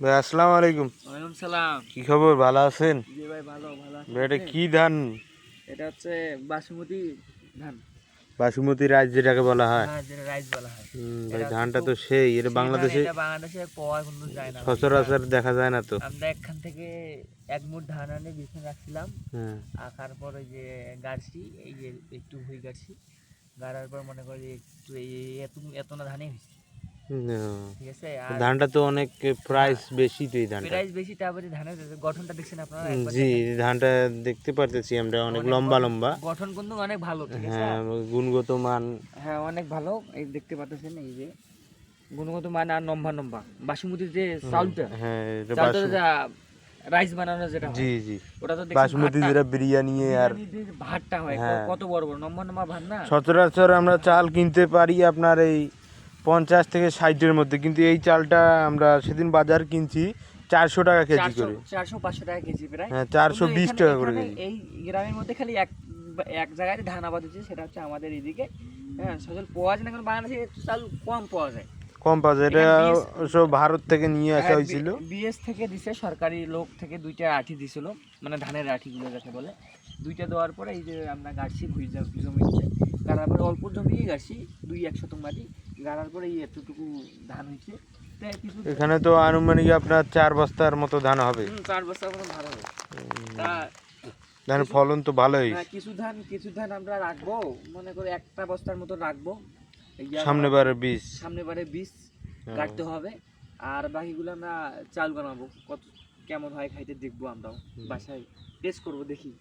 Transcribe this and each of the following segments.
ভাই আসসালামু আলাইকুম। ওয়ালাইকুম সালাম। কি খবর? ভালো আছেন? জি ভাই ভালো ভালো ভাই এটা কি ধান? এটা হচ্ছে বাসমতি ধান। বাসুমতি রাইস যেটাকে বলা হয়। হ্যাঁ রাইস বলা হয়। হুম, ভাই ধানটা তো সেই এটা বাংলাদেশে বাংলাদেশে পাওয়া কিন্তু যায় না। সচরাচর দেখা যায় না তো। আমরা এখান থেকে এক মুঠ ধান আনে বিছনে রাখছিলাম। হ্যাঁ। আঁকার পর যে গাড়ছি এই যে একটু হয়ে গাড়ছি। গাড়ার পর মনে করি একটু এই এত এত না ধানই হয়েছে। ঠিক আছে ধানটা তো অনেক প্রাইস বেশি তো এই ধানটা প্রাইস বেশি তারপরে ধানের গঠনটা দেখছেন আপনারা? জি ধানটা দেখতে পারতেছি আমরা অনেক লম্বা লম্বা। গঠন কিন্তু অনেক ভালো ঠিক আছে? হ্যাঁ গুণগত মান। হ্যাঁ অনেক ভালো। এই দেখতে পাচ্ছেন এই যে। গুণগত মান আর নম্বা নম্বা বাসমতির যে চাউলটা হ্যাঁ চাউলটা রাইস বানানো যেটা জি জি। ওটা তো বাসমতি যেটা বিরিয়ানি আর ভাতটা হয় হ্যাঁ। কত বড় বড় নম্বা নম্বা ভাত না? সচরাচর আমরা চাল কিনতে পারি আপনার এই পঞ্চাশ থেকে ষাটের মধ্যে। কিন্তু এই চালটা আমরা সেদিন বাজার কিনছি চারশো টাকা কেজি করে। চারশো পাঁচশো টাকা কেজি প্রায়। হ্যাঁ চারশো বিশ টাকা করে। এখানে কেজি এই গ্রামের মধ্যে খালি এক এক জায়গায় ধান আবাদ হচ্ছে সেটা হচ্ছে আমাদের এইদিকে হ্যাঁ সচল পাওয়া যায় না কারণ বাংলাদেশে চাল কম পাওয়া যায়। কম পাওয়া যায়। এটা সব ভারত থেকে নিয়ে আসা হ্যাঁ, হয়েছিল। বিএস থেকে দিছে সরকারি লোক থেকে দুইটা আঠি দিছিল মানে ধানের আঠিগুলো যাকে বলে। দুইটা দেওয়ার পরে এই যে আমরা গাড়ছি ভুই জা- জমিতে গাড়ার পরে অল্প জমি গাড়ছি দুই এক শতক মাটি। গাড়ার পরে এতটুকু ধান হয়েছে। এখানে তো আনুমানিক আপনার চার বস্তার মতো ধান হবে। চার বছর মতো ভালো হবে। তা ধানের ফলন তো ভালোই। হ্যাঁ, কিছু ধান কিছু ধান আমরা রাখব। মনে করে একটা বস্তার মতো রাখব। সামনে বারে বীজ। সামনে বারে বীজ। কাটতে হবে। আর বাকিগুলো আমরা চাল বানাবো। কত কেমন হয় খাইতে দেখব আমরাও। বাসায় টেস্ট করব দেখি।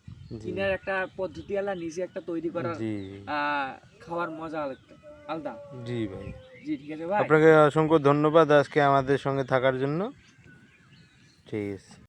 কিনার একটা পদ্ধতি আলাদা নিজে একটা তৈরি করার আহ, খাওয়ার মজা আলাদা আলাদা? জি ভাই। জি ঠিক আছে ভাই। আপনাকে অসংখ্য ধন্যবাদ আজকে আমাদের সঙ্গে থাকার জন্য। ঠিক আছে।